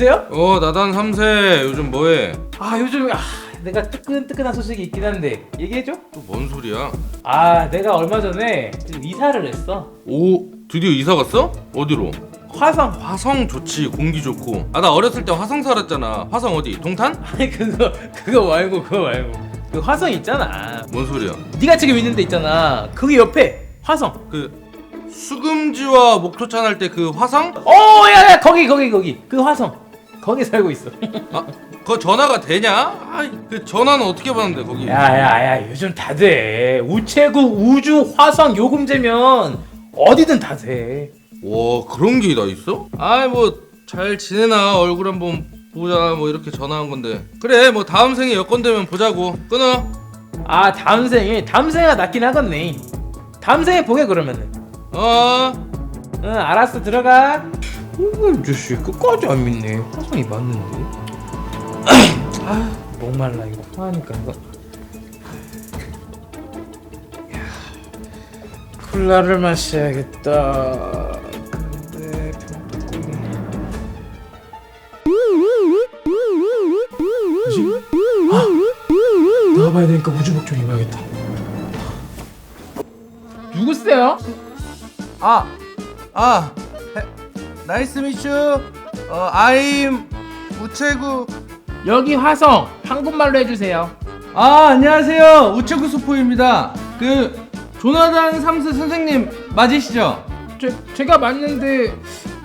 여보세요? 어 나단 3세 요즘 뭐해? 아 요즘 아, 내가 뜨끈뜨끈한 소식이 있긴 한데 얘기해줘? 또 뭔 소리야? 아 내가 얼마 전에 지금 이사를 했어 오 드디어 이사 갔어? 어디로? 화성 화성 좋지 공기 좋고 아 나 어렸을 때 화성 살았잖아 화성 어디? 동탄? 아니 그거 그거 말고 그거 말고 그 화성 있잖아 뭔 소리야? 네가 지금 있는 데 있잖아 거기 옆에 화성 그 수금지와 목토찬 할 때 그 화성? 어, 오야야 거기 거기 거기 그 화성 거기 살고 있어. 아 그거 전화가 되냐? 아이 그 전화는 어떻게 받는데 거기? 야야야 요즘 다 돼. 우체국 우주 화성 요금제면 어디든 다 돼. 와 그런 게 다 있어? 아이 뭐 잘 지내나? 얼굴 한번 보자. 뭐 이렇게 전화한 건데. 그래 뭐 다음 생에 여건 되면 보자고. 끊어. 아 다음 생에? 다음 생에 낫긴 하겠네. 다음 생에 보게 그러면은. 어? 응 알았어. 들어가 어, 이 자식 끝까지 안 믿네. 화성이 맞는데? 아 목말라. 이거 화하니까 이거. 야, 콜라를 마셔야겠다? 아 나가봐야 되니까 우주복 좀 입어야겠다. 누구세요? 아, 아, 나이스 미슈. 어, 아임 우체국. 여기 화성 한국말로 해주세요 아, 안녕하세요. 우체국 수포입니다. 그 조나단 삼스 선생님 맞으시죠? 제, 제가 맞는데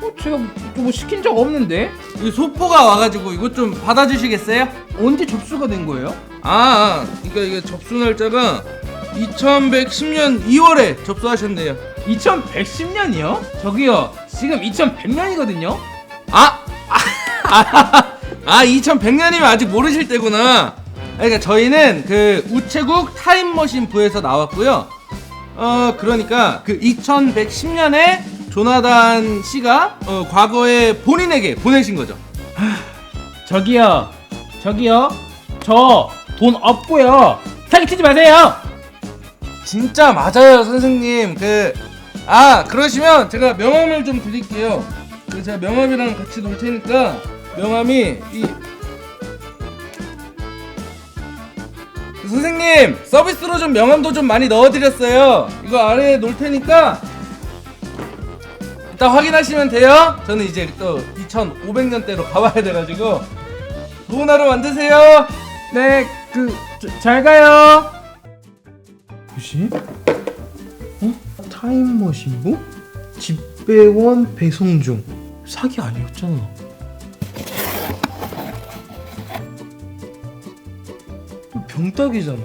어, 제가 뭐 시킨 적 없는데 이 소포가 와가지고 이것 좀 받아주시겠어요? 언제 접수가 된 거예요? 아, 아, 그러니까 이게 접수 날짜가 2110년 2월에 접수하셨네요. 2110년이요? 저기요 지금 2100년이거든요 아, 아, 아, 아 2100년이면 아직 모르실 때구나. 그러니까 저희는 그 우체국 타임머신 부에서 나왔고요. 어, 그러니까 그 2110년에 조나단 씨가 어, 과거에 본인에게 보내신 거죠. 저기요 저기요 저 돈 없고요 사기치지 마세요 진짜 맞아요, 선생님. 그, 아, 그러시면 제가 명함을 좀 드릴게요. 그 제가 명함이랑 같이 놓을 테니까 명함이 이그 선생님 서비스로 좀 명함도 좀 많이 넣어드렸어요. 이거 아래에 놓을 테니까 이따 확인하시면 돼요. 저는 이제 또 2,500년대로 가봐야 돼가지고 좋은 하루 만드세요. 네그 잘 가요 뭐지? 어? 타임머신부? 집배원 배송 중. 사기 아니었잖아. 병따기잖아.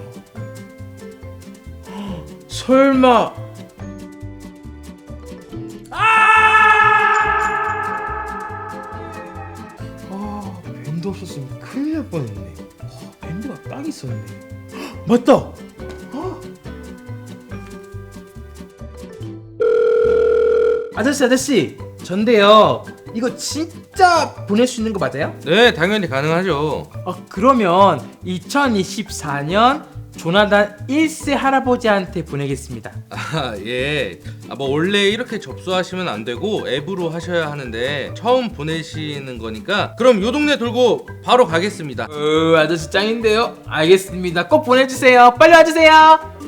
설마. 아! 밴드 없었으면 큰일 날 뻔했네. 아, 밴드가 딱 있었네. 헉, 맞다 아저씨 아저씨 전데요 이거 진짜 보낼 수 있는 거 맞아요? 네, 당연히 가능하죠. 어, 그러면 2024년 조나단 1세 할아버지한테 보내겠습니다 아, 예. 아, 뭐 원래 이렇게 접수하시면 안 되고 앱으로 하셔야 하는데 처음 보내시는 거니까 그럼 요 동네 돌고 바로 가겠습니다. 어, 아저씨 짱인데요 알겠습니다 꼭 보내주세요 빨리 와주세요